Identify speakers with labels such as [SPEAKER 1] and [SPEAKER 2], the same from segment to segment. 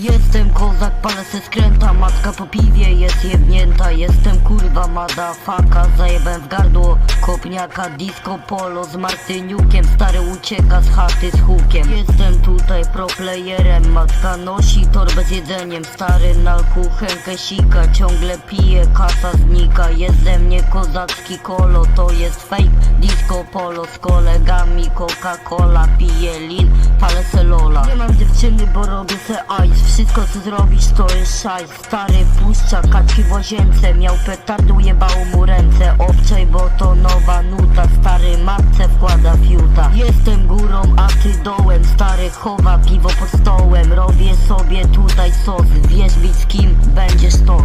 [SPEAKER 1] Jestem kozak, palę se skręta Matka po piwie jest jebnięta. Jestem kurwa madafaka Zajebem w gardło kopniaka. Disco polo z Martyniukiem Stary ucieka z chaty z hukiem. Jestem tutaj proplayerem Matka nosi torbę z jedzeniem. Stary na kuchenkę sika Ciągle pije, kasa znika. Jest ze mnie kozacki kolo To jest fake. Disco polo Z kolegami Coca-Cola Piję lin, palę se lola Nie mam dziewczyny, bo robię se ice. Wszystko co zrobisz to jest szajs. Stary puszcza kaczki w łazience. Miał petardu, jebało mu ręce. Obczaj, bo to nowa nuta. Stary matce wkłada fiuta. Jestem górą, a ty dołem. Stary chowa piwo pod stołem Robię sobie tutaj sos Wiesz bić z kim będziesz to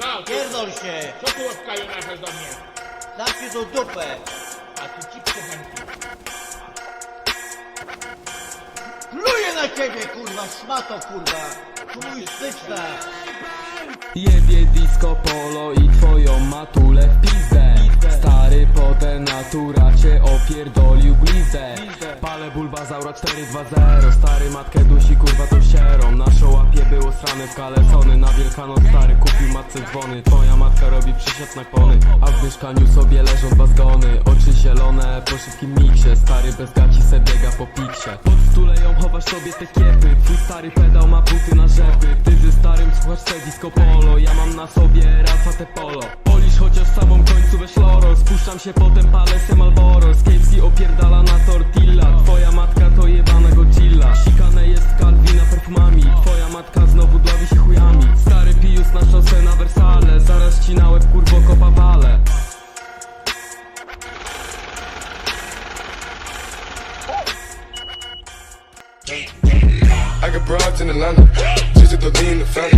[SPEAKER 2] No,
[SPEAKER 3] Pierdol się!
[SPEAKER 2] co tu łapkaju nachasz do mnie?
[SPEAKER 3] Zamknij tą dupę!
[SPEAKER 2] A tu ci przechętnie.
[SPEAKER 3] Pluję na ciebie, kurwa, szmato, kurwa! Komunistyczna!
[SPEAKER 4] Jebie disco polo i twoją matulę w pizdę Stary natura cię opierdolił glizdę Palę bulbazaura 420 Stary matkę dusi kurwa tą sierą. Naszą łapie było srane w kalecony Na Wielkanoc stary kupił matce dzwony. Twoja matka robi przysiad na pony A w mieszkaniu sobie leżą dwa zgony. Oczy zielone po szybkim miksie. Stary bez gaci se biega po piksie. Pod stuleją chowasz sobie te kiepy. Twój stary pedał ma buty na rzepy. Ty ze starym słuchasz se disco polo. Ja mam na sobie rafa te polo loro Spuszczam się potem palę se Malboro Skapesy opierdala na tortilla. Twoja matka to jebana Godzilla. Sikane jest Calvina perfumami. Twoja matka znowu dławi się chujami. Stary pijus na szosę na Versale Zaraz ci na łeb kurwo kopa wale.
[SPEAKER 5] I got broads in Atlanta, just to lean the family.